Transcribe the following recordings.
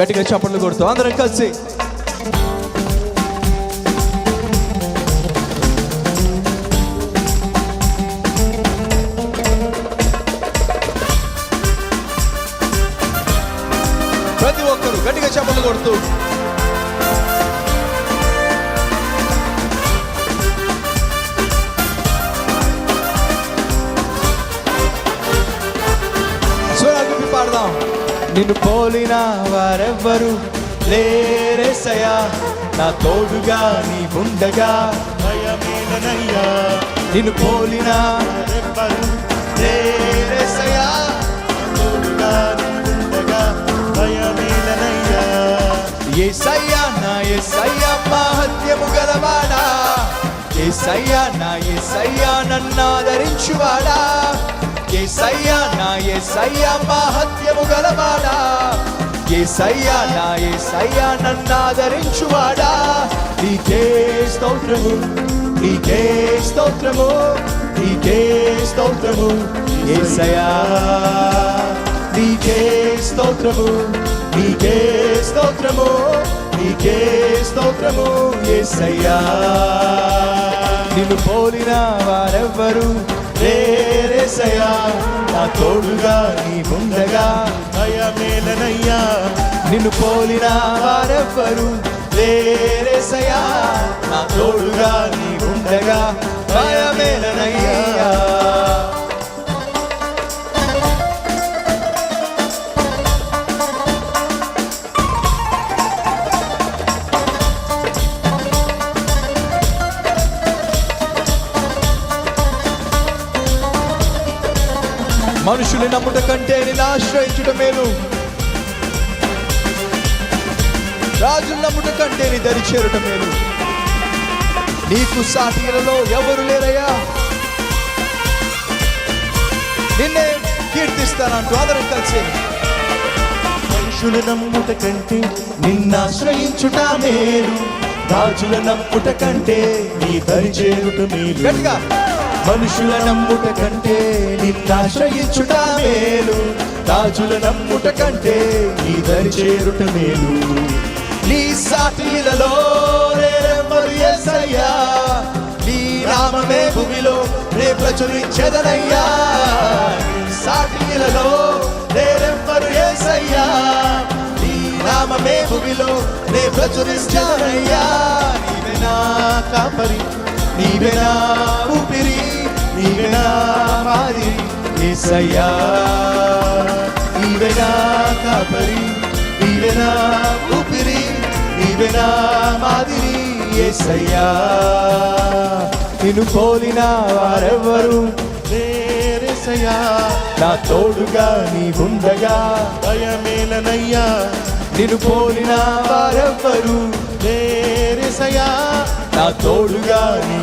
గట్టిగా చప్పట్లు కొడుతూ అందరం కలిసి. ప్రతి ఒక్కరు గట్టిగా చప్పట్లు కొడుతూ. స్వరాలు పాడదాం నిన్ను పోలిన వారెవ్వరు లేరేసయా నా తోడుగా నీ ఉండగా భయమేలనయ్యా నిన్ను పోలిన వారెవ్వరు లేరేసయా తోడుగా ఉండగా భయమేలనయ్యా. ఏసయ్యా నా ఏసయ్యా మహత్యము గలవాడా. ఏసయ్యా నా ఏసయ్యా నన్ను ఆదరించువాడా. ఏసయ్యా నా ఏసయ్యా మహత్యము గలవాడా? ఏసయ్యా నా ఏసయ్యా నన్ను ఆదరించువాడా? నీకే స్తోత్రము నీకే స్తోత్రము నీకే స్తోత్రము ఏసయ్యా. నీకే స్తోత్రము నీకే స్తోత్రము నీకే స్తోత్రము యేసయ్యా నిన్ను పోలిన వారెవ్వరు లేరేసయ్యా నా తోడుగా నీ ఉండగా భయమేలనయ్యా నిన్ను పోలిన వారెవ్వరు లేరేసయ్యా. నా తోడుగా నీ ఉండగా భయమేలనయ్యా మనుషుని నమ్ముట కంటే నిన్ను ఆశ్రయించుట మేలు. రాజులు నమ్ముట కంటే నీ దరి చేరుట మేలు. నీకు సాటిలలో ఎవరు లేరయ్యా? నిన్నే కీర్తిస్తానంటూ అందరం కలిసి. మనుషుల నమ్ముట కంటే నిన్నాశ్రయించుట మేలు. రాజుల నమ్ముట కంటే నీ దరి చేరుట మేలు. గట్టిగా. మనుషుల నమ్ముట కంటే నిన్నాశ్రయించుట మేలు. రాజుల నమ్ముట కంటే నీ దరి చేరుట మేలు. నీ సాటిలలో నీ రామమే భూమిలో రే ప్రచురించెదనయ్యా. నీ సాటిలలో రేరెవ్వరు ఏసయ్యా నీ నామమే భూమిలో రే ప్రచురించెదనయ్యా. నీవే నా కాపరి నీవే నా ఊపిరి. నీవే నా మాదిరి యేసయ్యా కాపరి నీవే ఊపిరి నీవే మాదిరి ఏసయ్యా. నిన్ను పోలిన వారెవ్వరు లేరేసయ్యా. నా తోడుగా నీ ఉండగా భయమేలనయ్యా నిన్ను పోలిన వారెవ్వరు లేరేసయ్యా. నా తోడుగా నీ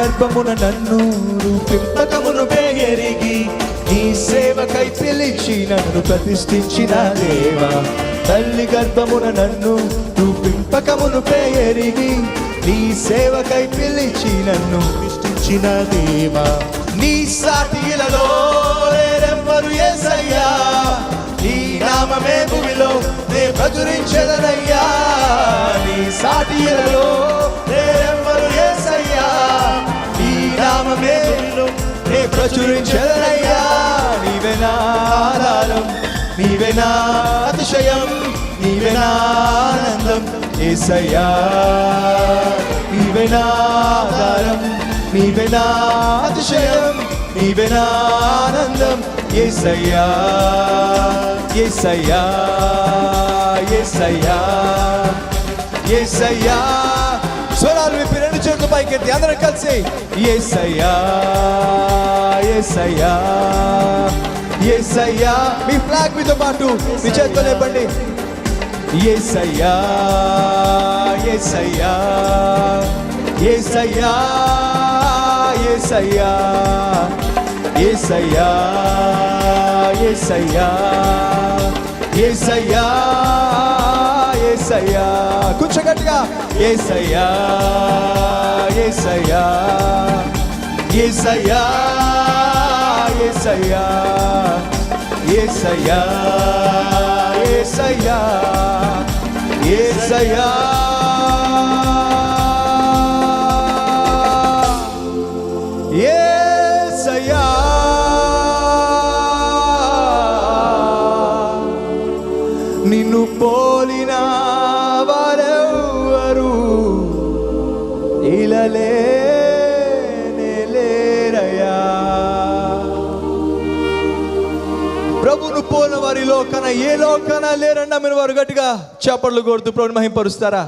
గర్భమున నన్ను రూపింపకమును పేగెరిగి నీ సేవకై పిలిచి నన్ను ప్రతిష్ఠించిన దేవా. తల్లి గర్భమున నన్ను రూపింపకమును పేగెరిగి నీ సేవకై పిలిచి నన్ను ప్రతిష్ఠించిన దేవా. నీ సాటిలలో లేరెవ్వరు ఏసయ్యా. నీ నామమే భూమిలో నే ప్రచురించదనయ్యా. నీ సాటిలలో నే ప్రచురించదనయ్యా నీవే నా ఆధారం నీవే నా అతిశయం నీవే నా ఆనందం. యేసయ్యా నీవే నా ఆధారం నీవే నా అతిశయం నీవే నా ఆనందం. ఏసయ్యా ఏసయ్యా ఏసయ్యా యేసయ్యా రెండు చేతులు పైకెత్తి అందరం కలిసి యేసయ్యా యేసయ్యా ఏసయ్యా ఏసయ్యా. మీ ఫ్లాగ్ మీతో పాటు మీ చేతితో లేపండి. ఏసయ్యా ఏసయ్యా ఏసయ్యా ఏసయ్యా ఏసయ్యా ఏసయ్యా. ఏసయ్యా ఏసయ్యా. కొంచెం గట్టిగా ఏసయ్యా ఏసయ్యా. ఏసయ్యా ఏసయ్యా. ఏసయ్యా ఏసయ్యా. ఏసయ్యా. నిన్ను పోలిన వారెవ్వరు ఇలలే ప్రభును పోలిన వారి లోకన ఏ లోకన లేరన్నా మీరు వారు గట్టిగా చేపట్లు కొడుతూ ప్రభుని మహింపరుస్తారా?